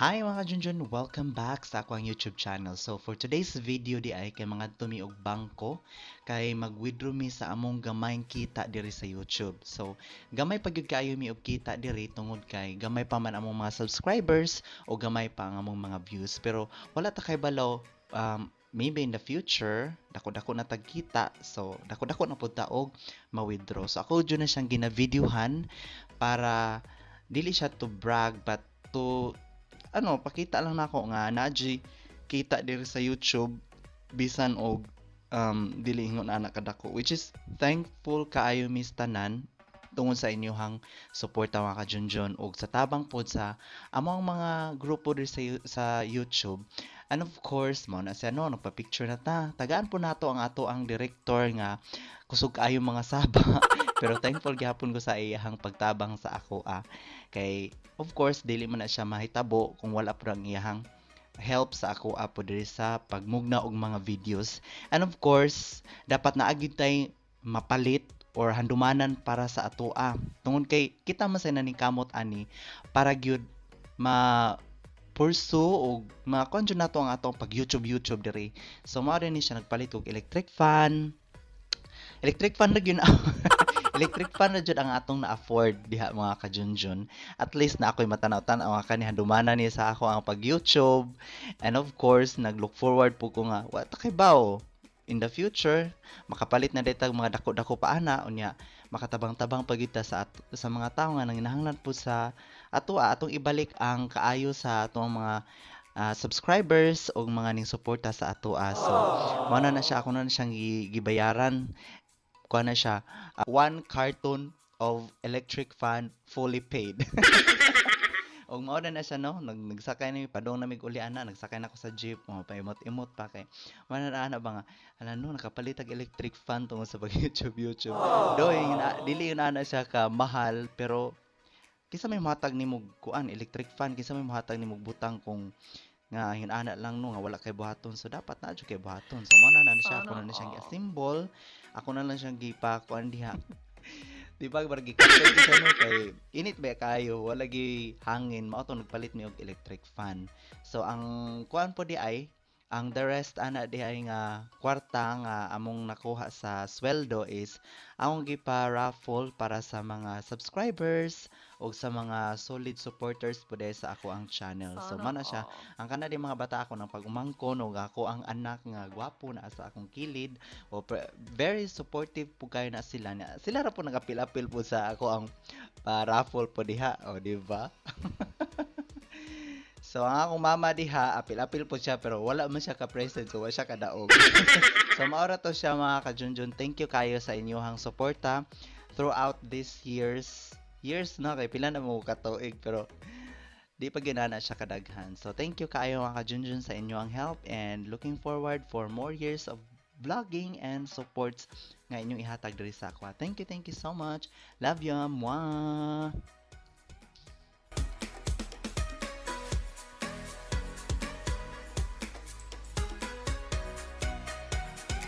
Hi mga Junjun! Welcome back sa akong YouTube channel. So for today's video di ay kay mga tumi og bangko kay mag-withdraw mi sa among gamayng kita diri sa YouTube. So gamay pa gyud kaayo mi og kita diri tungod kay gamay pa man among mga subscribers o gamay pa ang among mga views. Pero wala ta kay balaw um, maybe in the future dako-dako na tagkita. So dako-dako na pud og ma-withdraw. So ako jud na siyang gina-videohan para dili siya to brag but to ano, pakita lang nako nga naji kita diri sa YouTube bisan og um, dili ingon ana kadako which is thankful kaayo mis tanan tungod sa inyong suporta mga ka-Junjun og sa tabang pod sa among mga grupo diri sa, sa YouTube. And of course mo na siya no nagpa-picture na ta. Tagaan po nato ang ato ang director nga kusog kaayo mga saba pero thankful gyapon ko sa iyahang pagtabang sa ako ah. Kay of course dili man na siya mahitabo kung wala po ang iyahang help sa ako apo diri sa pagmugna og mga videos. And of course dapat na agid tay mapalit or handumanan para sa atoa tungod kay kita man sa ni kamot ani para gyud ma pursue og makuan jud nato ang atong pag YouTube YouTube diri. So mao ni siya nagpalit og electric fan. Electric fan ra gyud electric fan na jud ang atong na-afford diha mga ka-junjun. At least na ako'y matanaw-tanaw nga kani handumanan ni sa ako ang pag-YouTube. And of course, nag-look forward po ko nga, what kay bao? In the future, makapalit na dito mga dako-dako pa ana unya makatabang-tabang pagita sa at- sa mga tao nga nanginahanglan po sa ato atong ibalik ang kaayo sa atong mga ah, subscribers o mga ning suporta sa ato so mo na na siya ako na siyang gi- gibayaran kuha na siya uh, one carton of electric fan fully paid. Og mao na na siya no, nag nagsakay na padong na mig uli ana, nagsakay na ako sa jeep, mo paimot-imot pa kay. Mana na ana ba nga, ala no nakapalit og electric fan tungod sa pag YouTube YouTube. Do yung na, dili yun ana siya ka mahal pero kisa may mahatag nimo kuan electric fan, kisa may mahatag nimo butang kung nga hinana lang no nga wala kay buhaton. So dapat na jud kay buhaton. So mo na na siya. Ako na na siyang symbol. Ako na lang siyang gipa. Kuan diha. Di ba bargi kapit siya no? Kay init ba kayo? Wala gi hangin. Mao to nagpalit mi og electric fan. So ang kuan po di ay ang the rest ana di ay nga kwarta nga among nakuha sa sweldo is among gipa raffle para sa mga subscribers o sa mga solid supporters po dahil sa ako ang channel. So mana siya. ang kana di mga bata ako ng pagumangkon o ako ang anak nga gwapo na sa akong kilid. O very supportive po kayo na sila na sila ra po nagapil-apil po sa ako ang ah, raffle po diha o di ba So ang akong mama diha apil-apil po siya pero wala man siya ka present so wala siya kadaog. so maora to siya mga ka-Junjun. Thank you kayo sa inyong suporta throughout these years. Years na kay pila na mo katuig pero di pa ginana siya kadaghan. So thank you kayo mga ka-Junjun sa inyong help and looking forward for more years of vlogging and supports nga inyong ihatag diri sa akwa. Thank you, thank you so much. Love you. Mwah.